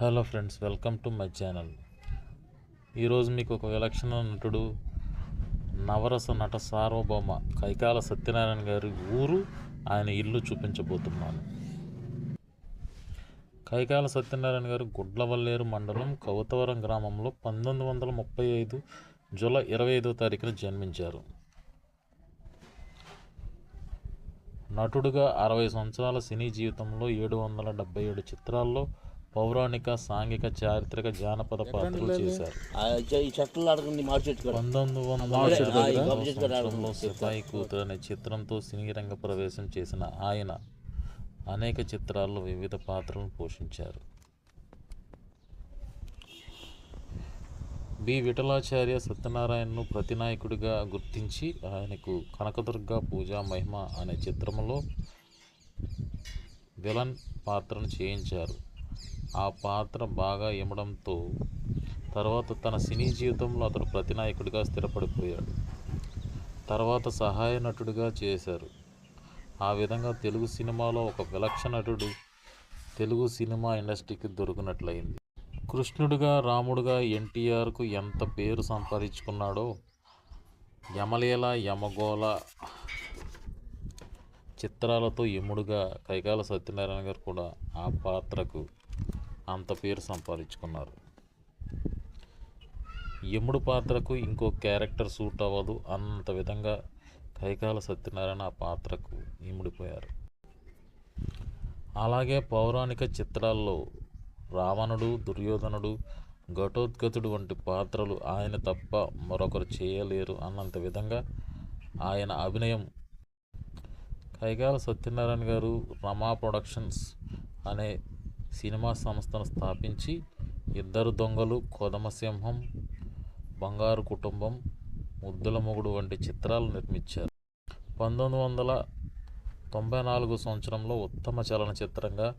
Hello friends welcome to my channel. ఈరోజు మీకు ఒక విలక్షణ నటుడు నవరస నట సార్వభౌమ కైకాల సత్యనారాయణ గారి ఊరు ఆయన ఇల్లు చూపించబోతున్నాను. కైకాల సత్యనారాయణ గారు గుడ్లవల్లేరు మండలం కౌతవరం గ్రామంలో పంతొమ్మిది వందల ముప్పై ఐదు జూలై ఇరవై ఐదో తారీఖున జన్మించారు. నటుడుగా అరవై సంవత్సరాల సినీ జీవితంలో ఏడు వందల డెబ్బై ఏడు చిత్రాల్లో పౌరాణిక సాంఘిక చారిత్రక జానపద పాత్రలు చేశారు. పంతొమ్మిది వందల సిపాయి కూతురు అనే చిత్రంతో సినీ రంగ ప్రవేశం చేసిన ఆయన అనేక చిత్రాల్లో వివిధ పాత్రలను పోషించారు. బి. విఠలాచార్య సత్యనారాయణను ప్రతినాయకుడిగా గుర్తించి ఆయనకు కనకదుర్గ పూజా మహిమ అనే చిత్రంలో విలన్ పాత్రను చేయించారు. ఆ పాత్ర బాగా ఇమ్మడంతో తర్వాత తన సినీ జీవితంలో అతడు ప్రతినాయకుడిగా స్థిరపడిపోయాడు. తర్వాత సహాయ నటుడిగా చేశారు. ఆ విధంగా తెలుగు సినిమాలో ఒక విలక్షణ నటుడు తెలుగు సినిమా ఇండస్ట్రీకి దొరికినట్లయింది. కృష్ణుడిగా రాముడుగా ఎన్టీఆర్కు ఎంత పేరు సంపాదించుకున్నాడో యమలీల యమగోళ చిత్రాలతో యముడుగా కైకాల సత్యనారాయణ గారు కూడా ఆ పాత్రకు అంత పేరు సంపాదించుకున్నారు. యముడు పాత్రకు ఇంకో క్యారెక్టర్ సూట్ అవ్వదు. అన్నంత విధంగా కైకాల సత్యనారాయణ ఆ పాత్రకు ఇముడిపోయారు. అలాగే పౌరాణిక చిత్రాల్లో రావణుడు దుర్యోధనుడు ఘటోద్గతుడు వంటి పాత్రలు ఆయన తప్ప మరొకరు చేయలేరు అన్నంత విధంగా ఆయన అభినయం. కైకాల సత్యనారాయణ గారు రమా ప్రొడక్షన్స్ అనే సినిమా సంస్థను స్థాపించి ఇద్దరు దొంగలు కొదమసింహం బంగారు కుటుంబం ముద్దుల మొగుడు వంటి చిత్రాలు నిర్మించారు. పంతొమ్మిది వందల తొంభై నాలుగు సంవత్సరంలో ఉత్తమ చలనచిత్రంగా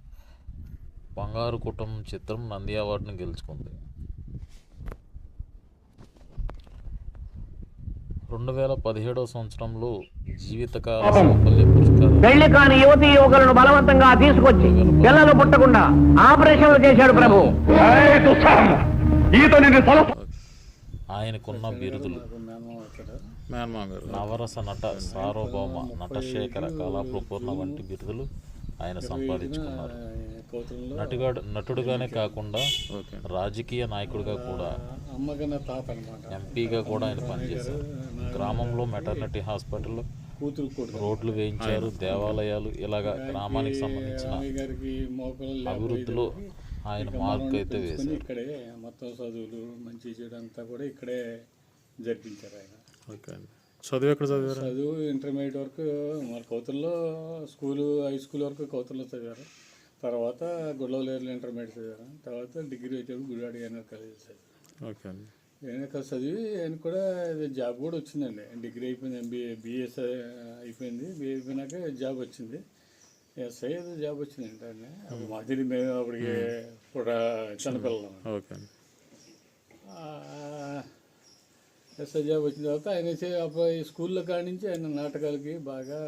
బంగారు కుటుంబం చిత్రం నంది అవార్డును గెలుచుకుంది. రెండు వేల పదిహేడవ సంవత్సరంలో జీవితకాల సాఫల్య పురస్కారం పెళ్ళి కాని యువతి యువకులను బలవంతంగా తీసుకొచ్చి పిల్లలు పుట్టకుండా ఆపరేషన్లు చేశాడు ప్రభు. ఆయనకున్న బిరుదులు. నవరస నట సార్వభౌమ నటశేఖర కళాప్రపూర్ణ వంటి బిరుదులు. ఆయన సంపాదించుకున్నారు. నటుగాడు నటుడుగానే కాకుండా రాజకీయ నాయకుడిగా కూడా ఎంపీగా కూడా ఆయన పనిచేశారు. గ్రామంలో మెటర్నిటీ హాస్పిటల్ రోడ్లు వేయించారు దేవాలయాలు ఇలాగా గ్రామానికి సంబంధించిన అభివృద్ధిలో ఆయన మార్క్ అయితే వేశారు. ఇక్కడే మొత్తం చదువులు మంచి చెడు అంతా కూడా ఇక్కడే జరిపించారు ఆయన. ఓకే అండి. చదువు ఎక్కడ చదివారు? చదువు ఇంటర్మీడియట్ వరకు మన కౌతుల్లో స్కూలు హై స్కూల్ వరకు కౌతుల్లో చదివారు. తర్వాత గుడ్లవలేరులో ఇంటర్మీడియట్ చదివారు. తర్వాత డిగ్రీ వచ్చేప్పుడు గుడివాడి ఎన్ఆర్ కాలేజ్ చదివారు. ఓకే అండి. వెనక చదివి ఆయన కూడా జాబ్ కూడా వచ్చిందండి. డిగ్రీ అయిపోయింది ఎంబీఏ బిఎస్ అయిపోయింది. బిఏ అయిపోయినాక జాబ్ వచ్చింది. ఎస్ఐ ఏదో జాబ్ వచ్చిందండి ఆయన అప్పుడు తెలియదు మేము అప్పటికి కూడా చిన్నపిల్లలం. ఓకే అండి ఎస్ఐ జాబ్ వచ్చిన తర్వాత ఆయన ఈ స్కూల్లో కాడి నుంచి ఆయన నాటకాలకి బాగా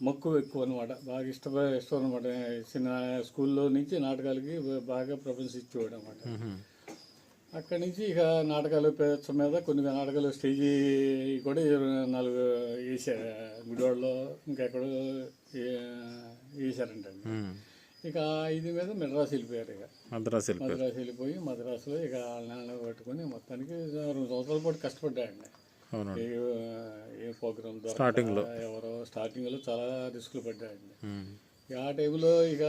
మక్కువ ఎక్కువ అనమాట బాగా ఇష్టప ఇష్టం అనమాట చిన్న స్కూల్లో నుంచి నాటకాలకి బాగా ప్రపంచ ఇచ్చేవాడు అనమాట అక్కడి నుంచి ఇక నాటకాలు పేర్చ మీద కొన్ని నాటకాలు స్టేజీ కూడా ఇరవై నాలుగు వేసారు గుడివాడలో ఇంకెక్కడో వేసారంటండి ఇక ఇది మీద మెడ్రాస్ వెళ్ళిపోయారు ఇక. మద్రాసు వెళ్ళిపోయారు. మద్రాసు వెళ్ళిపోయి మద్రాసులో ఇక నాన్న పట్టుకొని మొత్తానికి రెండు సంవత్సరాల పాటు కష్టపడ్డాయండి అవునండి. ఏ ఏ ప్రోగ్రామ్ Starting లో. ఎవరో స్టార్టింగ్లో చాలా రిస్కులు పడ్డాయండి. ఇక ఆ టైంలో ఇక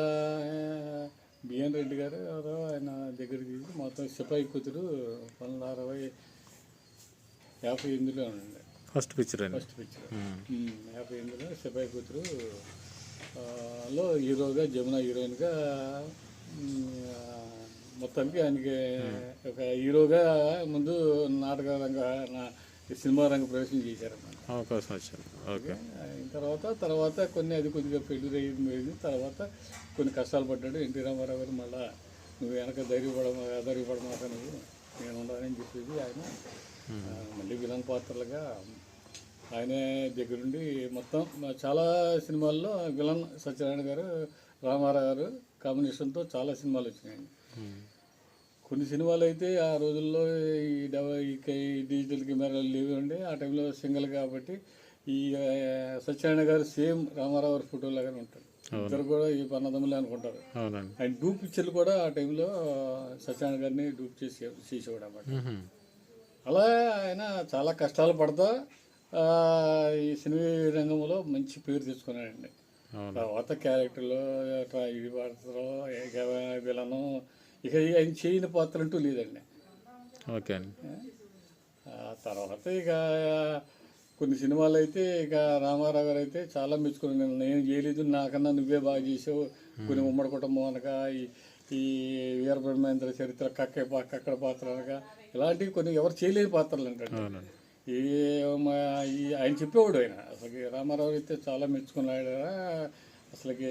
బిఎన్ రెడ్డి గారు ఎవరో ఆయన దగ్గరికి మొత్తం సిపాయి కూతురు పంతొమ్మిది అరవై యాభై ఎనిమిదిలో ఉండండి. ఫస్ట్ పిక్చర్ ఫస్ట్ పిక్చర్ యాభై ఎనిమిదిలో సిపాయి కూతురు లో హీరోగా జమున హీరోయిన్గా మొత్తానికి ఆయనకి ఒక హీరోగా ముందు నాటక రంగ నా- సినిమా రంగ ప్రవేశం చేశారన్నమాట. అవకాశం వచ్చింది. ఓకే. అయిన తర్వాత తర్వాత కొన్ని అది కొద్దిగా పెళ్ళి అయింది తర్వాత కొన్ని కష్టాలు పడ్డాడు ఎన్టీ రామారావు గారు. మళ్ళా నువ్వు వెనక ధైర్యపడ ధైర్యపడమాక నువ్వు నేను ఉండాలని చెప్పేసి ఆయన. మళ్ళీ విలన్ పాత్రలుగా ఆయనే దగ్గరుండి మొత్తం చాలా సినిమాల్లో విలన్ సత్యనారాయణ గారు రామారావు గారు కాంబినేషన్తో చాలా సినిమాలు వచ్చినాయండి. కొన్ని సినిమాలు అయితే ఆ రోజుల్లో ఈ ఈ డిజిటల్ కెమెరాలు లేవండి ఆ టైంలో సింగిల్ కాబట్టి ఈ సత్యనారాయణ గారు సేమ్ రామారావు గారి ఫోటో లాగానే ఉంటాడు ఇద్దరు కూడా ఈ పన్నదమ్ములే అనుకుంటారు. ఆయన డూప్ పిక్చర్లు కూడా ఆ టైంలో సత్యనారాయణ గారిని డూప్ చేసి చేసేవాడు అన్నమాట. అలా ఆయన చాలా కష్టాలు పడతా ఈ సినిమా రంగంలో మంచి పేరు తెచ్చుకున్నాడండి తర్వాత క్యారెక్టర్లో ఇది పాత్రలో విలను ఇక ఆయన చేయని పాత్ర అంటూ లేదండి. ఓకే అండి. ఆ తర్వాత ఇక కొన్ని సినిమాలు అయితే ఇక రామారావు గారు అయితే చాలా మెచ్చుకున్నాను నేను చేయలేదు నాకన్నా నువ్వే బాగా చేసావు. కొన్ని ఉమ్మడి కుటుంబం అనగా ఈ వీరబ్రహ్మేంద్ర చరిత్ర కక్క కక్కడ పాత్ర అనగా ఇలాంటివి కొన్ని ఎవరు చేయలేని పాత్రలు అంటే ఈ ఆయన చెప్పేవాడు ఆయన. అసలు రామారావు అయితే చాలా మెచ్చుకున్నాడు అసలుకి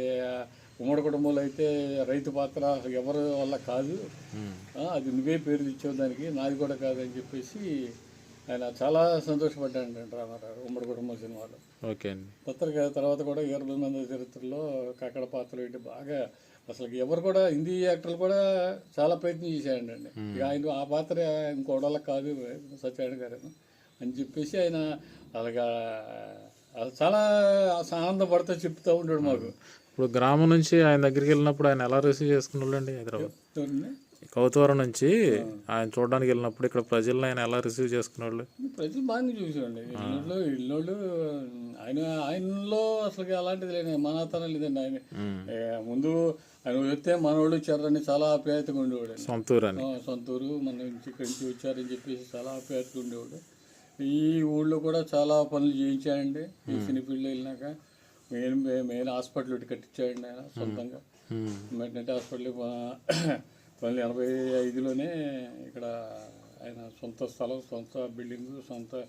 ఉమ్మడి కుటుంబంలో అయితే రైతు పాత్ర అసలు ఎవరి వల్ల కాదు. ఆ, అది నువ్వే పేరు తెచ్చావు దానికి నాది కూడా కాదు అని చెప్పేసి ఆయన చాలా సంతోషపడ్డాడు రామారావు ఉమ్మడి కుటుంబం సినిమాలో. ఓకే అండి. పత్రిక తర్వాత కూడా వీరబ్రహ్మేంద్ర చరిత్రలో కక్కడ పాత్రలు ఏంటి బాగా అసలు ఎవరు కూడా హిందీ యాక్టర్లు కూడా చాలా ప్రయత్నం చేశాడండి. ఇక ఆయన ఆ పాత్ర ఇంకోడల కాదు సత్యనారాయణ గారు అని చెప్పేసి ఆయన అలాగా అలా చాలా ఆనందపడుతూ చెప్తూ ఉంటాడు మాకు. ఇప్పుడు గ్రామం నుంచి ఆయన దగ్గరికి వెళ్ళినప్పుడు ఆయన ఎలా రిసీవ్ చేసుకున్నాళ్ళండి హైదరాబాద్? కౌతవరం నుంచి ఆయన చూడడానికి వెళ్ళినప్పుడు ఇక్కడ ప్రజలను ఆయన ఎలా రిసీవ్ చేసుకునేవాళ్ళు ప్రజలు బాగానే చూసామండి ఇల్లు ఇల్లు ఆయన ఆయనలో అసలు అలాంటిది లేదు మనతనం లేదండి ఆయన. ముందు ఆయన వస్తే మనోళ్ళు వచ్చారని చాలా ఆప్యాయతగా ఉండేవాడు. సొంతూరు అని. సొంతూరు మన నుంచి ఇక్కడి నుంచి వచ్చారని చెప్పేసి చాలా ఆప్యాయతగా ఉండేవాడు. ఈ ఊళ్ళో కూడా చాలా పనులు చేయించాడండి. ఈ సినీ ఫీల్డ్లో వెళ్ళినాక మెయిన్ మెయిన్ హాస్పిటల్ ఒకటి కట్టించాడండి ఆయన సొంతంగా. మ్మ్. మెటర్నిటీ హాస్పిటల్ పంతొమ్మిది ఎనభై ఐదులోనే ఇక్కడ ఆయన సొంత స్థలం సొంత బిల్డింగ్ సొంత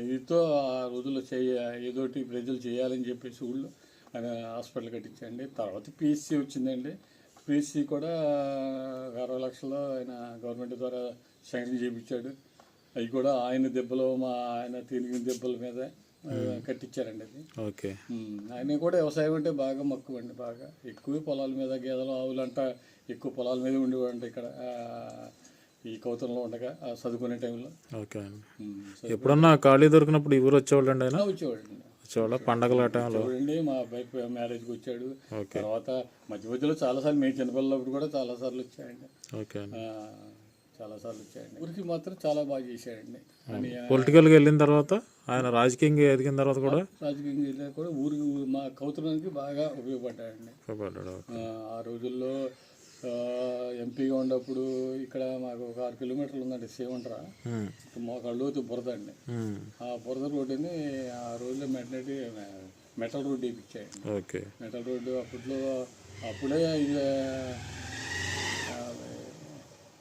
ఇదితో ఆ రోజుల్లో చేయ ఏదోటి ప్రజలు చేయాలని చెప్పేసి ఊళ్ళో ఆయన హాస్పిటల్ కట్టించండి తర్వాత పిఎస్సి వచ్చిందండి. పిఎస్సి కూడా అరవై లక్షలు ఆయన గవర్నమెంట్ ద్వారా శాంక్షన్ చేయించాడు. అవి కూడా ఆయన దెబ్బలు మా ఆయన తిరిగిన దెబ్బల మీద కట్టించారండి అది. ఓకే. ఆయన కూడా వ్యవసాయం అంటే బాగా మక్కువ అండి బాగా. ఎక్కువ పొలాల మీద గేదెలు ఆవులు అంట ఎక్కువ పొలాల మీద ఉండేవాడు ఇక్కడ ఈ కౌతంలో ఉండగా చదువుకునే టైంలో. ఓకే అండి. ఎప్పుడన్నా ఖాళీ దొరికినప్పుడు ఈ ఊరు వచ్చేవాళ్ళు అండి ఆయన వచ్చేవాడండి వచ్చేవాళ్ళ? పండగల టైంలో? చూడండి మా అబ్బాయి మ్యారేజ్కి వచ్చాడు. తర్వాత మధ్య మధ్యలో చాలాసార్లు మేము చిన్నపిల్లలప్పుడు కూడా చాలాసార్లు వచ్చాయండి. ఓకే చాలాసార్లు వచ్చాయండి ఊరికి మాత్రం చాలా బాగా చేశాడండి. పొలిటికల్గా వెళ్ళిన తర్వాత ఆయన రాజకీయంగా ఎదిగిన తర్వాత కూడా రాజకీయంగా వెళ్ళినా కూడా ఊరికి మా కౌతురానికి బాగా ఉపయోగపడ్డాడండి. ఉపయోగపడ్డాడు ఆ, రోజుల్లో ఎంపీగా ఉన్నప్పుడు ఇక్కడ మాకు ఒక ఆరు కిలోమీటర్లు ఉందండి సేవంట్రా మ్మ్. మోకాళ్ళలోతు బురద అండి. ఆ బురద రోడ్డుని ఆ రోజుల్లో మెటనటి మెటల్ రోడ్డు వేయించాయండి ఓకే. మెటల్ రోడ్డు అప్పట్లో అప్పుడే ఇది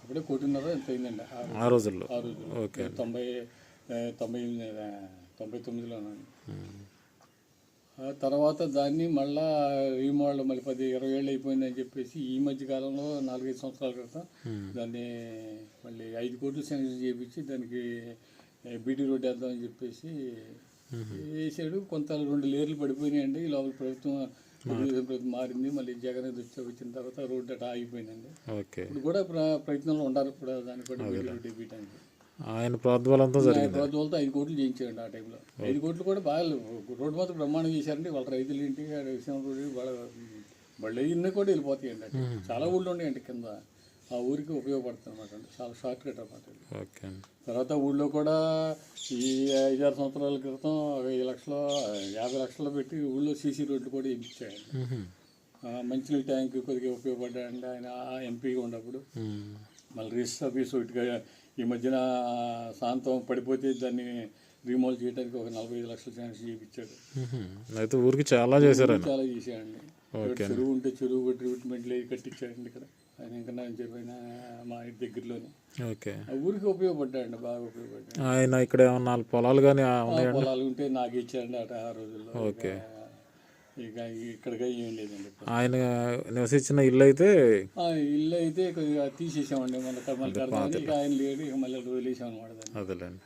అప్పుడే కోటిన్నర ఎంత అయిందండి ఆ రోజుల్లో. ఆ రోజు ఓకే. తొంభై తొంభై తొంభై తొమ్మిదిలోనండి తర్వాత దాన్ని మళ్ళా రీమోడల్ మళ్ళీ పది ఇరవై ఏళ్ళు అయిపోయిందని చెప్పేసి ఈ మధ్య కాలంలో నాలుగైదు సంవత్సరాల క్రితం దాన్ని మళ్ళీ ఐదు కోట్లు శాంక్షన్ చేయించి దానికి బీటీ రోడ్ వేద్దామని చెప్పేసి వేసాడు కొంత రెండు లేర్లు పడిపోయినాయండి. ఈ లోపల ప్రభుత్వం మారింది మళ్ళీ జగన్ వచ్చిన తర్వాత రోడ్డు అట్లా ఆగిపోయిందండి. ఓకే. ఇప్పుడు కూడా ప్ర- ప్రయత్నంలో ఉండాలి దాన్ని కూడా వేయడానికి ఆయన ప్రోద్బలంతో జరిగింది? ప్రభుత్వాలతో ఐదు కోట్లు చేయించారండి ఆ టైంలో. ఐదు కోట్లు కూడా బాగా రోడ్డు మాత్రం బ్రహ్మాండం చేశారండి. వాళ్ళ రైతులు ఏంటి ఆడ విషయం రోడ్డు వాళ్ళ వాళ్ళు ఇన్ని కూడా వెళ్ళిపోతాయండి చాలా ఊళ్ళు ఉన్నాయండి కింద. ఆ ఊరికి ఉపయోగపడుతుంది అనమాట చాలా షార్ట్ కట్ అనమాట. ఓకే. అండి తర్వాత ఊళ్ళో కూడా ఈ ఐదారు సంవత్సరాల క్రితం వెయ్యి లక్షలు యాభై లక్షలు పెట్టి ఊళ్ళో సీసీ రోడ్లు కూడా ఇప్పించాయండి మంచినీళ్ళ ట్యాంక్ కొద్దిగా ఉపయోగపడ్డాయండి. ఆయన ఎంపీగా ఉన్నప్పుడు. మళ్ళీ రిజిస్టర్ ఆఫీస్ ఒకటిగా ఈ మధ్యన శాంతం పడిపోతే దాన్ని రీమోల్ చేయడానికి ఒక నలభై ఐదు లక్షలు శాంక్షన్ చేయించాడు. అయితే ఊరికి చాలా చేశారు చాలా చేశాడండి ఇక్కడ చెరువు ఉంటే చెరువు ట్రీట్మెంట్ లేదు కట్టించాడండి ఇక్కడ. ఆయన ఇంకా నేను చెప్పిన మా ఇంటి దగ్గరలోనే ఓకే ఊరికి ఉపయోగపడ్డాడండి బాగా ఉపయోగపడ్డాడు ఆయన ఇక్కడ ఏమన్నా నాలుగు పొలాలు కానీ పొలాలు ఉంటే నాకు ఇచ్చాడు అట ఆ రోజుల్లో ఓకే. ఇక ఇక్కడికి ఏం లేదండి ఆయన నివసించిన ఇల్లు అయితే ఆ ఇల్లు అయితే కొద్దిగా తీసేసామండి మన మళ్ళీ ఇక ఆయన లేడు ఇక మళ్ళీ అక్కడ అనమాట అదేలేండి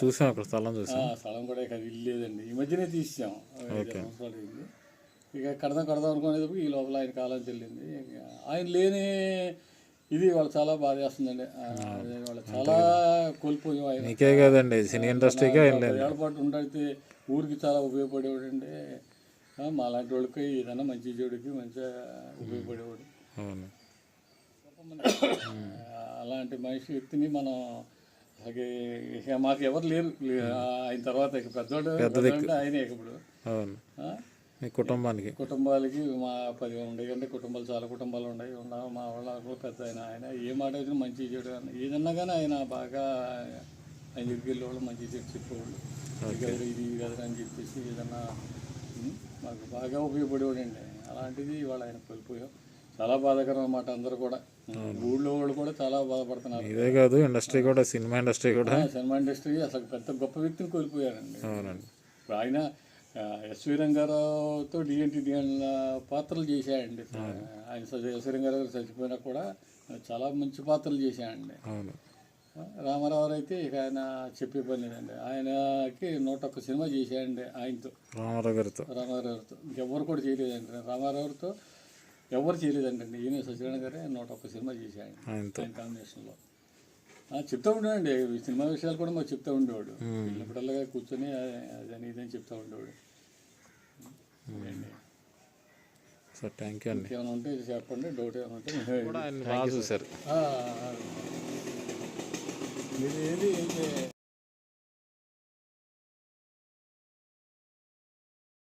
చూసాం అక్కడ స్థలం ఆ, చూసాం స్థలం కూడా ఇక ఇల్లు లేదండి ఈ మధ్యనే తీసాం సంవత్సరాలు ఇక కడదాం కడదాం అనుకునేటప్పుడు ఈ లోపల ఆయన కాలం చెల్లింది ఆయన లేని ఇది వాళ్ళు చాలా బాధ చేస్తుందండి. వాళ్ళు చాలా కోల్పోయాం ఆయన. కదండి సినీ ఇండస్ట్రీకే ఏం లేదు పదేళ్ళ పాటు ఉండైతే ఊరికి చాలా ఉపయోగపడేవాడండి. మా లాంటి వాళ్ళకి ఏదైనా మంచి చెడుకి మంచిగా ఉపయోగపడేవాడు. అలాంటి మనిషి వ్యక్తిని మనం మాకు ఎవరు లేరు. ఆయన తర్వాత పెద్దవాడు ఆయనే ఇప్పుడు. మీ కుటుంబానికి? కుటుంబాలకి మా పది ఉండేవి అంటే కుటుంబాలు చాలా కుటుంబాలు ఉన్నాయి. ఉన్నా మా వాళ్ళ పెద్ద ఆయన. ఆయన ఏ మాట అయితే మంచి చెడు ఏదన్నా కానీ ఆయన బాగా ఆయన దగ్గరికి వెళ్ళేవాళ్ళు మంచి చెడు చెప్పేవాళ్ళు. ఇది కదా అని చెప్పేసి ఏదన్నా మాకు బాగా ఉపయోగపడేవాడు అండి అలాంటిది ఇవాళ ఆయన కోల్పోయాం. చాలా బాధాకరం అన్నమాట అందరూ కూడా. ఊళ్ళో వాళ్ళు కూడా చాలా బాధపడుతున్నారు. ఇదే కాదు ఇండస్ట్రీ కూడా సినిమా ఇండస్ట్రీ కూడా. సినిమా ఇండస్ట్రీ అసలు పెద్ద గొప్ప వ్యక్తిని కోల్పోయారండి అవునండి. ఆయన ఎస్వి రంగారావుతో డిఎన్టీ పాత్రలు చేశాడండి ఆయన ఎస్వి రంగారావు గారు చచ్చిపోయినా కూడా చాలా మంచి పాత్రలు చేశాడండి రామారావు అయితే ఇక ఆయన చెప్పే పని లేదండి. ఆయనకి నూట ఒక్క సినిమా చేశాడండి ఆయనతో. రామారావు గారితో. రామారావుతో ఇంకెవ్వరు కూడా చేయలేదండి. రామారావుతో ఎవరు చేయలేదండి. ఈయన సత్యనారాయణ గారే నూట ఒక్క సినిమా చేశాడు ఆయనతో. ఆయన కాంబినేషన్లో. చెప్తా ఉండేవాడి. ఈ సినిమా విషయాలు కూడా మాకు చెప్తా ఉండేవాడు. వెళ్ళినప్పుడల్లా కూర్చొని "ఆ- అదని ఇదని చెప్తా ఉండేవాడు? సార్ థ్యాంక్ యూ అండి. ఏమైనా ఉంటే చెప్పండి డౌట్ ఏమైనా ఉంటే మేము- కూడా ఆయన బాగా చూశారు ఆ, ఆ. మీరు ఏది?